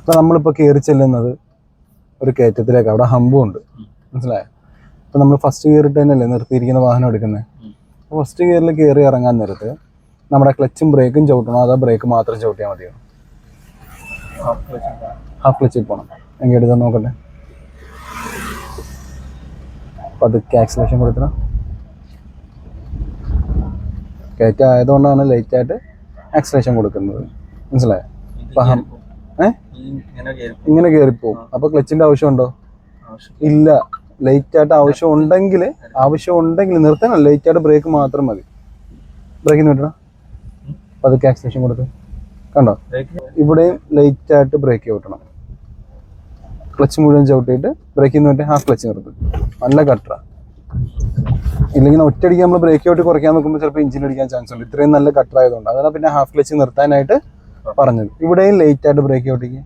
ഇപ്പം നമ്മളിപ്പോൾ കയറി ചെല്ലുന്നത് ഒരു കയറ്റത്തിലേക്ക്. അവിടെ ഹമ്പും ഉണ്ട് മനസ്സിലായോ? ഇപ്പൊ നമ്മൾ ഫസ്റ്റ് കയറിയിട്ട് തന്നെയല്ലേ നിർത്തിയിരിക്കുന്ന വാഹനം എടുക്കുന്നത് ഫസ്റ്റ് ഗിയറിൽ കയറി ഇറങ്ങാൻ നേരത്ത് നമ്മുടെ ക്ലച്ചും ബ്രേക്കും ചവിട്ടണോ അതോ ബ്രേക്ക് മാത്രം ചവിട്ടിയാൽ മതിയോ? ഹാഫ് ക്ലച്ചിൽ പോകണം എങ്കിൽ എടുത്താൽ നോക്കട്ടെ. പതുക്കെ ആക്സിലേഷൻ കൊടുക്കണം. കയറ്റം ആയതുകൊണ്ടാണ് ലേറ്റായിട്ട് ആക്സിലേഷൻ കൊടുക്കുന്നത്. മനസ്സിലായോ? ഏ ഇങ്ങനെ കയറിപ്പോവും അപ്പോൾ ക്ലച്ചിന്റെ ആവശ്യമുണ്ടോ? ആവശ്യം ഇല്ല. ലൈറ്റ് ആയിട്ട് ആവശ്യം ഉണ്ടെങ്കിൽ ആവശ്യം ഉണ്ടെങ്കിൽ നിർത്തണം. ലൈറ്റ് ആയിട്ട് ബ്രേക്ക് മാത്രം മതി. ബ്രേക്കിന് വിട്ടണം പതുക്കെ ആക്സിലേഷൻ കൊടുത്ത്. കണ്ടോ? ഇവിടെയും ലൈറ്റ് ആയിട്ട് ബ്രേക്ക് ചവിട്ടണം ക്ലച്ച് മുഴുവൻ ചവിട്ടിയിട്ട് ബ്രേക്കിൽ നിന്ന് ഹാഫ് ക്ലച്ച് നിർത്തും. നല്ല കട്ടറ. ഇല്ലെങ്കിൽ ഒറ്റയടിക്ക് നമ്മൾ ബ്രേക്ക് ഔട്ട് കുറയ്ക്കാൻ നോക്കുമ്പോൾ ചിലപ്പോൾ എഞ്ചിൻ അടിക്കാൻ ചാൻസ് ഉണ്ട് ഇത്രയും നല്ല കട്ടർ ആയതുകൊണ്ട് അതാണ് പിന്നെ ഹാഫ് ക്ലച്ച് നിർത്താനായിട്ട് പറഞ്ഞത്. ഇവിടെയും ലേറ്റ് ആയിട്ട് ബ്രേക്ക് ഔട്ടിക്ക്.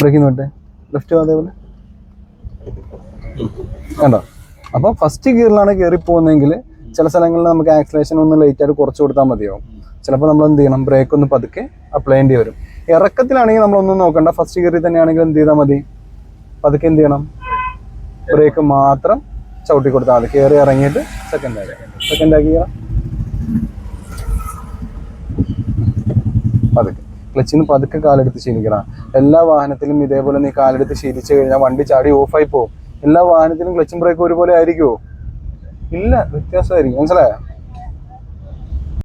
ബ്രേക്കിൽ നോട്ടെ ലെഫ്റ്റ് അതേപോലെ. കണ്ടോ? അപ്പോൾ ഫസ്റ്റ് ഗിയറിലാണ് കയറി പോകുന്നതെങ്കിൽ ചില സ്ഥലങ്ങളിൽ നമുക്ക് ആക്സിലേഷൻ ഒന്ന് ലേറ്റ് ആയിട്ട് കുറച്ച് കൊടുത്താൽ മതിയാവും. ചിലപ്പോൾ നമ്മൾ എന്ത് ചെയ്യണം? ബ്രേക്ക് ഒന്ന് പതുക്കെ അപ്ലൈ ചെയ്യേണ്ടി വരും. ഇറക്കത്തിലാണെങ്കിൽ നമ്മളൊന്നും നോക്കണ്ട. ഫസ്റ്റ് ഗിയറിൽ തന്നെയാണെങ്കിൽ എന്ത് ചെയ്താൽ മതി? പതുക്കെ എന്ത് ചെയ്യണം? ബ്രേക്ക് മാത്രം ചവിട്ടി കൊടുത്താൽ മതി. കയറി ഇറങ്ങിയിട്ട് സെക്കൻഡ് ആക്കി സെക്കൻഡ് ആക്കി പതുക്കെ ക്ലച്ചിൽ നിന്ന് പതുക്കെ കാലെടുത്ത് ശീലിക്കണം. എല്ലാ വാഹനത്തിലും ഇതേപോലെ നീ കാലെടുത്ത് ശീലിച്ചു കഴിഞ്ഞാൽ വണ്ടി ചാടി ഓഫായി പോകും എല്ലാ വാഹനത്തിലും ക്ലച്ചും ബ്രേക്കും ഒരുപോലെ ആയിരിക്കുമോ ഇല്ല വ്യത്യാസമായിരിക്കും. മനസ്സിലായോ?